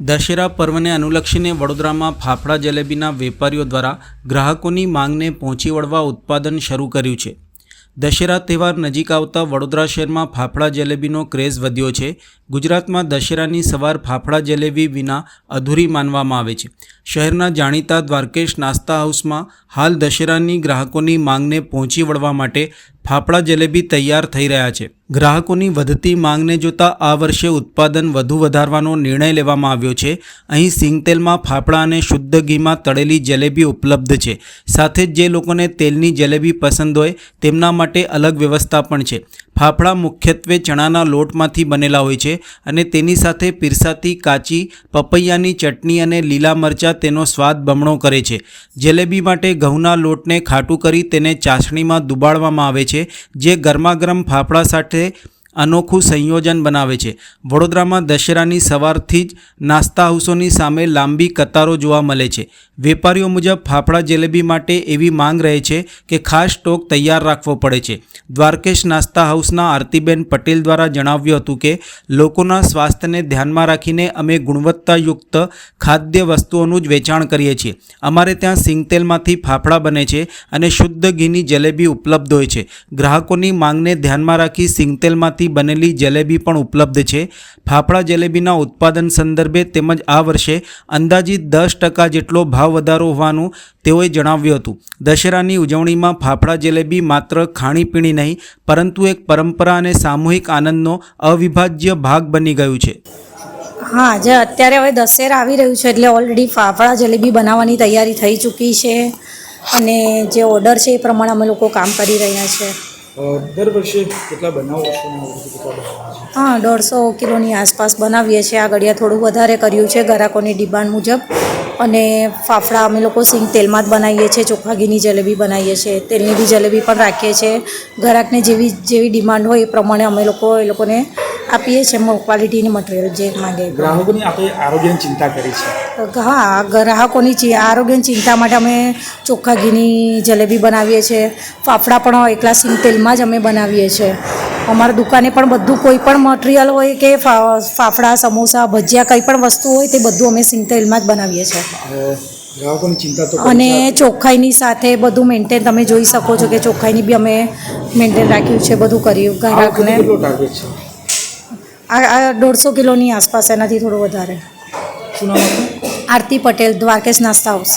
દશેરા પર્વને અનુલક્ષીને વડોદરામાં ફાફડા જલેબીના વેપારીઓ દ્વારા ગ્રાહકોની માંગને પહોંચી વળવા ઉત્પાદન શરૂ કર્યું છે. દશેરા તહેવાર નજીક આવતા વડોદરા શહેરમાં ફાફડા જલેબીનો ક્રેઝ વધ્યો છે. ગુજરાતમાં દશેરાની સવાર ફાફડા જલેબી વિના અધૂરી માનવામાં આવે છે. શહેરના જાણીતા દ્વારકેશ નાસ્તા હાઉસમાં હાલ દશેરાની ગ્રાહકોની માંગને પહોંચી વળવા માટે ફાફડા જલેબી તૈયાર થઈ રહ્યા છે. ગ્રાહકોની વધતી માંગને જોતા આ વર્ષે ઉત્પાદન વધુ વધારવાનો નિર્ણય લેવામાં આવ્યો છે. અહીં સિંગતેલમાં ફાફડા અને શુદ્ધ ઘીમાં તળેલી જલેબી ઉપલબ્ધ છે. સાથે જ જે લોકોને તેલની જલેબી પસંદ હોય, તેમના માટે અલગ વ્યવસ્થા પણ છે. ફાફડા મુખ્યત્વે ચણાના લોટમાંથી બનેલા હોય છે અને તેની સાથે પીરસાતી કાચી, પપૈયાની ચટણી અને લીલા મરચાં તેનો સ્વાદ બમણો કરે છે. જલેબી માટે ઘઉંના લોટને ખાટું કરી તેને ચાસણીમાં દુબાડવામાં આવે છે. જે ગરમાગરમ ફાફડા સાથે અનોખું સંયોજન બનાવે છે. વડોદરામાં દશેરાની સવારથી જ નાસ્તા હાઉસોની સામે લાંબી કતારો જોવા મળે છે. વેપારીઓ મુજબ ફાફડા જલેબી માટે એવી માંગ રહે છે કે ખાસ સ્ટોક તૈયાર રાખવો પડે છે. દ્વારકેશ નાસ્તા હાઉસના આરતીબેન પટેલ દ્વારા જણાવ્યું હતું કે, લોકોના સ્વાસ્થ્યને ધ્યાનમાં રાખીને અમે ગુણવત્તાયુક્ત ખાદ્ય વસ્તુઓનું જ વેચાણ કરીએ છીએ. અમારે ત્યાં સિંગતેલમાંથી ફાફડા બને છે અને શુદ્ધ ઘીની જલેબી ઉપલબ્ધ હોય છે. ગ્રાહકોની માંગને ધ્યાનમાં રાખી સિંગતેલમાંથી બનેલી જલેબી પણ ઉપલબ્ધ છે. ફાફડા જલેબીના ઉત્પાદન સંદર્ભે તેમજ આ વર્ષે અંદાજિત દસ ટકા જેટલો ભાવ વધારો હોવાનું તેઓએ જણાવ્યું હતું. દશેરાની ઉજવણીમાં ફાફડા જલેબી માત્ર ખાણીપીણી નહીં પરંતુ એક પરંપરા અને સામૂહિક આનંદનો અવિભાજ્ય ભાગ બની ગયું છે. હા જે અત્યારે હવે દશેરા આવી રહ્યું છે એટલે ઓલરેડી ફાફડા જલેબી બનાવવાની તૈયારી થઈ ચૂકી છે અને જે ઓર્ડર છે એ પ્રમાણે અમે લોકો કામ કરી રહ્યા છે. અ, દર વર્ષે કેટલા બનાવો હા, દોઢસો કિલોની આસપાસ બનાવીએ છીએ. આ ઘડિયા થોડું વધારે કર્યું છે ગ્રાહકોની ડિમાન્ડ મુજબ. અને ફાફડા અમે લોકો સિંગ તેલમાં જ બનાવીએ છીએ. ચોખા ઘીની જલેબી બનાવીએ છીએ. તેલની બી જલેબી પણ રાખીએ છીએ. ગ્રાહકને જેવી જેવી ડિમાન્ડ હોય એ પ્રમાણે અમે લોકો એ લોકોને આપીએ છીએ ક્વોલિટીની મટીરિયલ જે માંગે. ગ્રાહકોની આપણે આરોગ્યની ચિંતા કરી છે. હા ગ્રાહકોની આરોગ્યની ચિંતા માટે અમે ચોખ્ખા ઘીની જલેબી બનાવીએ છીએ. ફાફડા પણ એકલા સિંગ તેલમાં જ અમે બનાવીએ છીએ. અમારા દુકાને પણ બધું કોઈ પણ મટીરિયલ હોય કે ફાફડા સમોસા ભજીયા કંઈ પણ વસ્તુ હોય તે બધું અમે સિંગ તેલમાં જ બનાવીએ છીએ. ગ્રાહકોની ચિંતા તો અને ચોખ્ખાઈની સાથે બધું મેન્ટેન તમે જોઈ શકો છો કે ચોખ્ખાઈની બી અમે મેન્ટેન રાખ્યું છે બધું કર્યું ગ્રાહકને. આ દોઢસો કિલોની આસપાસ એનાથી થોડું વધારે. શું નામ આરતી પટેલ દ્વારકેશ નાસ્તા હાઉસ.